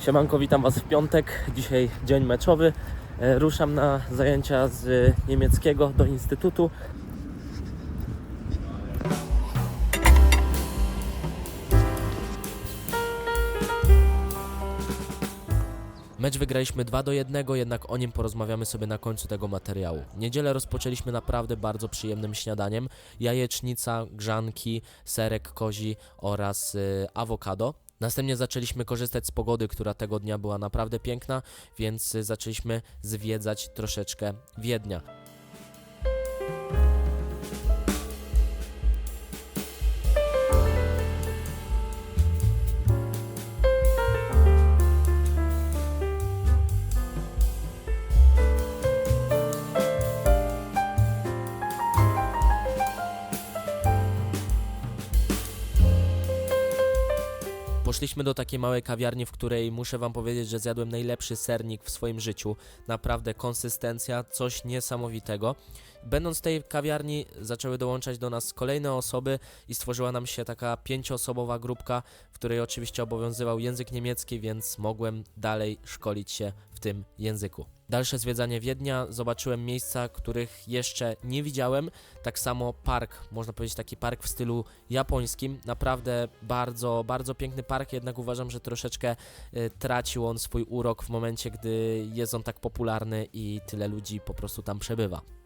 Siemanko, witam Was w piątek. Dzisiaj dzień meczowy. E, Ruszam na zajęcia z niemieckiego do instytutu. Mecz wygraliśmy 2 do 1, jednak o nim porozmawiamy sobie na końcu tego materiału. Niedzielę rozpoczęliśmy naprawdę bardzo przyjemnym śniadaniem. Jajecznica, grzanki, serek kozi oraz y, awokado. Następnie zaczęliśmy korzystać z pogody, która tego dnia była naprawdę piękna, więc zaczęliśmy zwiedzać troszeczkę Wiednia. Poszliśmy do takiej małej kawiarni, w której muszę wam powiedzieć, że zjadłem najlepszy sernik w swoim życiu. Naprawdę konsystencja, coś niesamowitego. Będąc w tej kawiarni, zaczęły dołączać do nas kolejne osoby i stworzyła nam się taka pięcioosobowa grupka, w której oczywiście obowiązywał język niemiecki, więc mogłem dalej szkolić się w tym języku. Dalsze zwiedzanie Wiednia, zobaczyłem miejsca, których jeszcze nie widziałem. Tak samo park, można powiedzieć taki park w stylu japońskim. Naprawdę bardzo, bardzo piękny park, jednak uważam, że troszeczkę y, tracił on swój urok w momencie, gdy jest on tak popularny i tyle ludzi po prostu tam przebywa.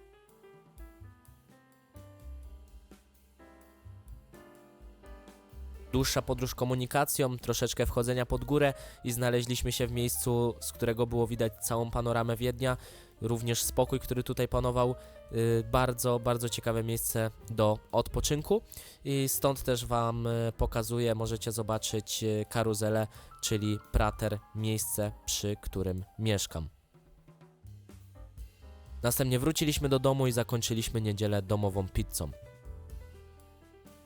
Dłuższa podróż komunikacją, troszeczkę wchodzenia pod górę i znaleźliśmy się w miejscu, z którego było widać całą panoramę Wiednia, również spokój, który tutaj panował. Y, Bardzo, bardzo ciekawe miejsce do odpoczynku i stąd też Wam y, pokazuję, możecie zobaczyć y, karuzelę, czyli Prater, miejsce, przy którym mieszkam. Następnie wróciliśmy do domu i zakończyliśmy niedzielę domową pizzą.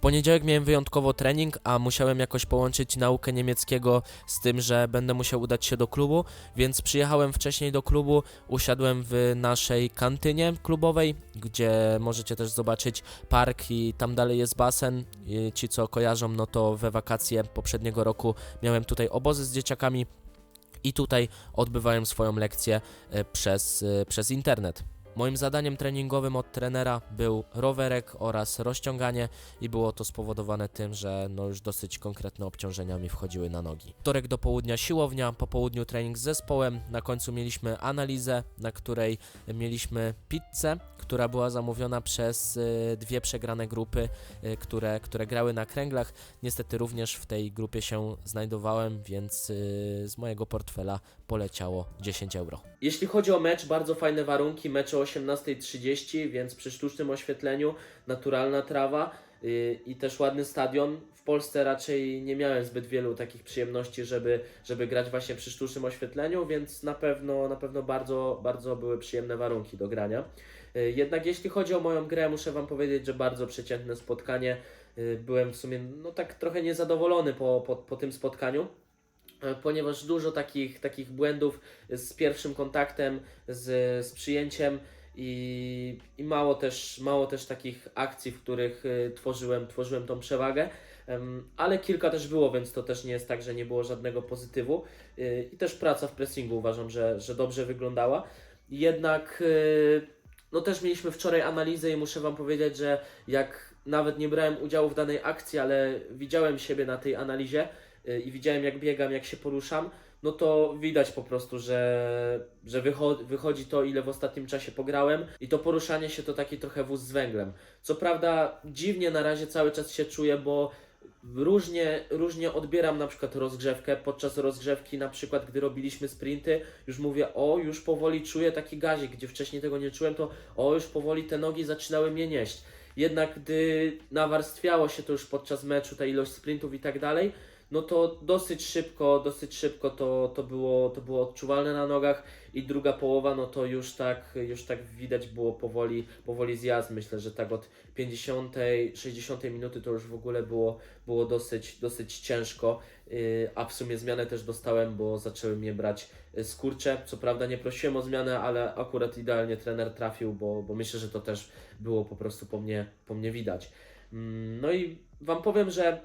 Poniedziałek miałem wyjątkowo trening, a musiałem jakoś połączyć naukę niemieckiego z tym, że będę musiał udać się do klubu, więc przyjechałem wcześniej do klubu, usiadłem w naszej kantynie klubowej, gdzie możecie też zobaczyć park i tam dalej jest basen. I ci co kojarzą, no to we wakacje poprzedniego roku miałem tutaj obozy z dzieciakami i tutaj odbywałem swoją lekcję e, przez, e, przez internet. Moim zadaniem treningowym od trenera był rowerek oraz rozciąganie i było to spowodowane tym, że no już dosyć konkretne obciążenia mi wchodziły na nogi. Wtorek do południa siłownia, po południu trening z zespołem, na końcu mieliśmy analizę, na której mieliśmy pizzę, która była zamówiona przez y, dwie przegrane grupy, y, które, które grały na kręglach. Niestety również w tej grupie się znajdowałem, więc y, z mojego portfela poleciało 10 euro. Jeśli chodzi o mecz, bardzo fajne warunki, mecz o 18.30, więc przy sztucznym oświetleniu, naturalna trawa yy, i też ładny stadion. W Polsce raczej nie miałem zbyt wielu takich przyjemności, żeby, żeby grać właśnie przy sztucznym oświetleniu, więc na pewno, na pewno bardzo, bardzo były przyjemne warunki do grania. Yy, Jednak jeśli chodzi o moją grę, muszę Wam powiedzieć, że bardzo przeciętne spotkanie. Yy, Byłem w sumie no tak trochę niezadowolony po, po, po tym spotkaniu ponieważ dużo takich, takich błędów z pierwszym kontaktem, z, z przyjęciem i, i mało, też, mało też takich akcji, w których y, tworzyłem, tworzyłem tą przewagę. Ale kilka też było, więc to też nie jest tak, że nie było żadnego pozytywu. Y, I też praca w pressingu uważam, że, że dobrze wyglądała. Jednak no też mieliśmy wczoraj analizę i muszę Wam powiedzieć, że jak nawet nie brałem udziału w danej akcji, ale widziałem siebie na tej analizie i widziałem jak biegam, jak się poruszam, no to widać po prostu, że, że wycho- wychodzi to, ile w ostatnim czasie pograłem i to poruszanie się to taki trochę wóz z węglem. Co prawda dziwnie na razie cały czas się czuję, bo różnie, różnie odbieram na przykład rozgrzewkę. Podczas rozgrzewki na przykład, gdy robiliśmy sprinty, już mówię, o już powoli czuję taki gazik, gdzie wcześniej tego nie czułem, to o już powoli te nogi zaczynały mnie nieść. Jednak gdy nawarstwiało się to już podczas meczu, ta ilość sprintów i tak dalej, no to dosyć szybko, dosyć szybko to, to, było, to było odczuwalne na nogach i druga połowa, no to już tak, już tak widać było powoli, powoli zjazd. Myślę, że tak od 50, 60 minuty to już w ogóle było, było dosyć, dosyć ciężko, yy, a w sumie zmianę też dostałem, bo zaczęły mnie brać y, skurcze. Co prawda nie prosiłem o zmianę, ale akurat idealnie trener trafił, bo, bo myślę, że to też było po prostu po mnie, po mnie widać. Mm, No i Wam powiem, że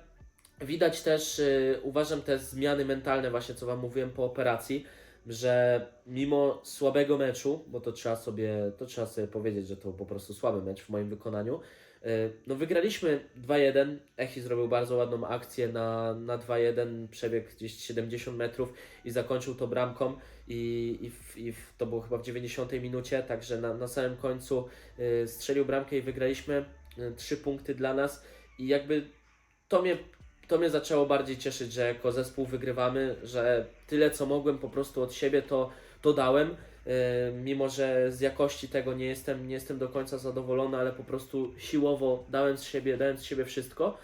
Widać też, y, uważam, te zmiany mentalne, właśnie co Wam mówiłem po operacji, że mimo słabego meczu, bo to trzeba sobie, to trzeba sobie powiedzieć, że to po prostu słaby mecz w moim wykonaniu, y, no wygraliśmy 2-1, Echi zrobił bardzo ładną akcję na, na 2-1, przebiegł gdzieś 70 metrów i zakończył to bramką i, i, w, i w, to było chyba w 90 minucie, także na, na samym końcu y, strzelił bramkę i wygraliśmy, y, trzy punkty dla nas i jakby to mnie to mnie zaczęło bardziej cieszyć, że jako zespół wygrywamy, że tyle co mogłem po prostu od siebie to, to dałem. Yy, mimo, że z jakości tego nie jestem, nie jestem do końca zadowolony, ale po prostu siłowo dałem z siebie, dałem z siebie wszystko.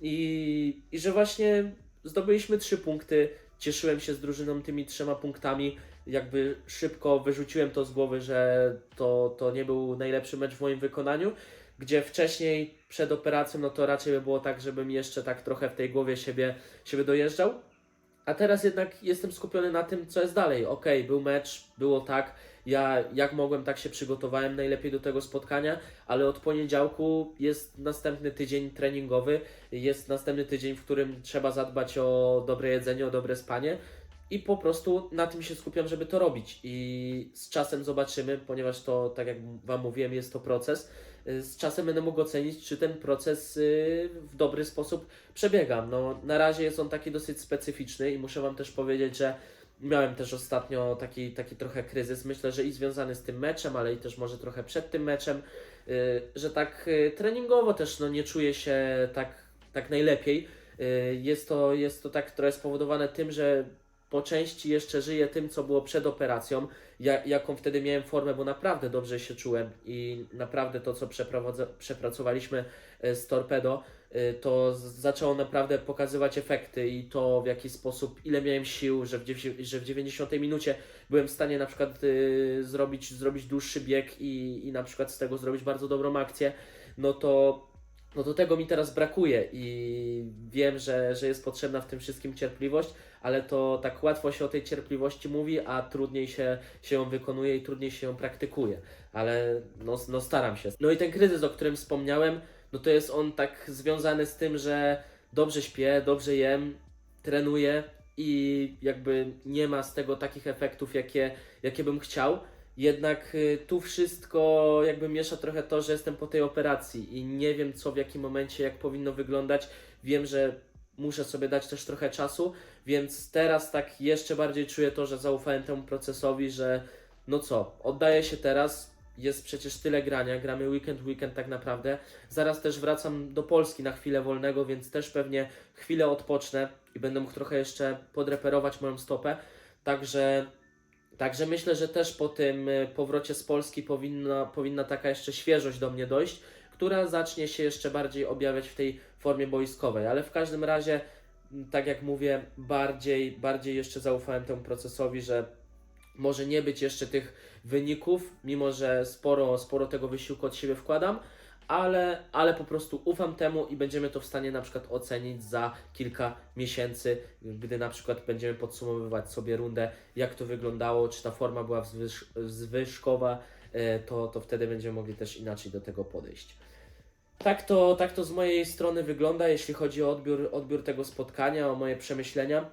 I, i że właśnie zdobyliśmy trzy punkty. Cieszyłem się z drużyną tymi trzema punktami. Jakby szybko wyrzuciłem to z głowy, że to, to nie był najlepszy mecz w moim wykonaniu gdzie wcześniej przed operacją, no to raczej by było tak, żebym jeszcze tak trochę w tej głowie siebie, siebie dojeżdżał. A teraz jednak jestem skupiony na tym, co jest dalej. Okej, był mecz, było tak. Ja jak mogłem, tak się przygotowałem najlepiej do tego spotkania, ale od poniedziałku jest następny tydzień treningowy, jest następny tydzień, w którym trzeba zadbać o dobre jedzenie, o dobre spanie i po prostu na tym się skupiam, żeby to robić. I z czasem zobaczymy, ponieważ to, tak jak Wam mówiłem, jest to proces. y, Z czasem będę mógł ocenić, czy ten proces y, w dobry sposób przebiega. No, na razie jest on taki dosyć specyficzny i muszę Wam też powiedzieć, że miałem też ostatnio taki, taki trochę kryzys. Myślę, że i związany z tym meczem, ale i też może trochę przed tym meczem, y, że tak treningowo też no, nie czuję się tak, tak najlepiej. Jest to, jest to tak trochę spowodowane tym, że po części jeszcze żyję tym, co było przed operacją, ja, jaką wtedy miałem formę, bo naprawdę dobrze się czułem i naprawdę to, co przepracowaliśmy e, z Torpedo, e, to zaczęło naprawdę pokazywać efekty i to w jaki sposób, ile miałem sił, że w, że w 90 minucie byłem w stanie na przykład e, zrobić, zrobić dłuższy bieg i, i na przykład z tego zrobić bardzo dobrą akcję, no to no to tego mi teraz brakuje i wiem, że, że jest potrzebna w tym wszystkim cierpliwość, ale to tak łatwo się o tej cierpliwości mówi, a trudniej się, się ją wykonuje i trudniej się ją praktykuje. Ale no, no staram się. No i ten kryzys, o którym wspomniałem, no to jest on tak związany z tym, że dobrze śpię, dobrze jem, trenuję i jakby nie ma z tego takich efektów, jakie, jakie bym chciał. Jednak y, tu wszystko jakby miesza trochę to, że jestem po tej operacji i nie wiem co w jakim momencie, jak powinno wyglądać. Wiem, że muszę sobie dać też trochę czasu, więc teraz tak jeszcze bardziej czuję to, że zaufałem temu procesowi, że no co, oddaję się teraz. Jest przecież tyle grania, gramy weekend, weekend tak naprawdę. Zaraz też wracam do Polski na chwilę wolnego, więc też pewnie chwilę odpocznę i będę mógł trochę jeszcze podreperować moją stopę. Także Także myślę, że też po tym y, powrocie z Polski powinna, powinna taka jeszcze świeżość do mnie dojść, która zacznie się jeszcze bardziej objawiać w tej formie boiskowej. Ale w każdym razie, tak jak mówię, bardziej, bardziej jeszcze zaufałem temu procesowi, że może nie być jeszcze tych wyników, mimo że sporo, sporo tego wysiłku od siebie wkładam, ale, ale po prostu ufam temu i będziemy to w stanie na przykład ocenić za kilka miesięcy, gdy na przykład będziemy podsumowywać sobie rundę, jak to wyglądało, czy ta forma była wzwyż, zwyżkowa, e, to, to wtedy będziemy mogli też inaczej do tego podejść. Tak to, tak to z mojej strony wygląda, jeśli chodzi o odbiór, odbiór tego spotkania, o moje przemyślenia.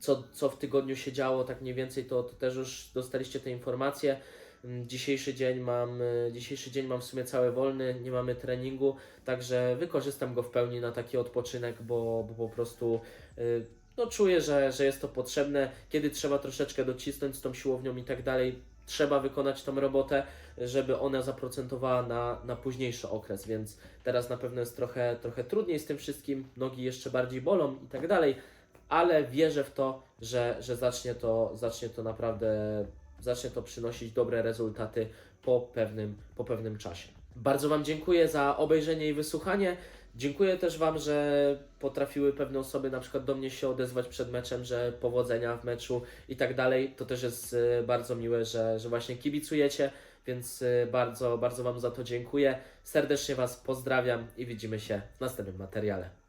Co, co w tygodniu się działo, tak mniej więcej, to, to też już dostaliście te informacje. Mm, Dzisiejszy dzień mam, y, dzisiejszy dzień mam w sumie cały wolny, nie mamy treningu, także wykorzystam go w pełni na taki odpoczynek, bo, bo po prostu y, no, czuję, że, że jest to potrzebne. Kiedy trzeba troszeczkę docisnąć z tą siłownią i tak dalej, trzeba wykonać tą robotę, żeby ona zaprocentowała na, na późniejszy okres, więc teraz na pewno jest trochę, trochę trudniej z tym wszystkim, nogi jeszcze bardziej bolą i tak dalej, ale wierzę w to, że, że zacznie, to, zacznie to naprawdę zacznie to przynosić dobre rezultaty po pewnym, po pewnym czasie. Bardzo Wam dziękuję za obejrzenie i wysłuchanie. Dziękuję też Wam, że potrafiły pewne osoby na przykład do mnie się odezwać przed meczem, że powodzenia w meczu i tak dalej. To też jest e, bardzo miłe, że, że właśnie kibicujecie, więc e, bardzo, bardzo Wam za to dziękuję. Serdecznie Was pozdrawiam i widzimy się w następnym materiale.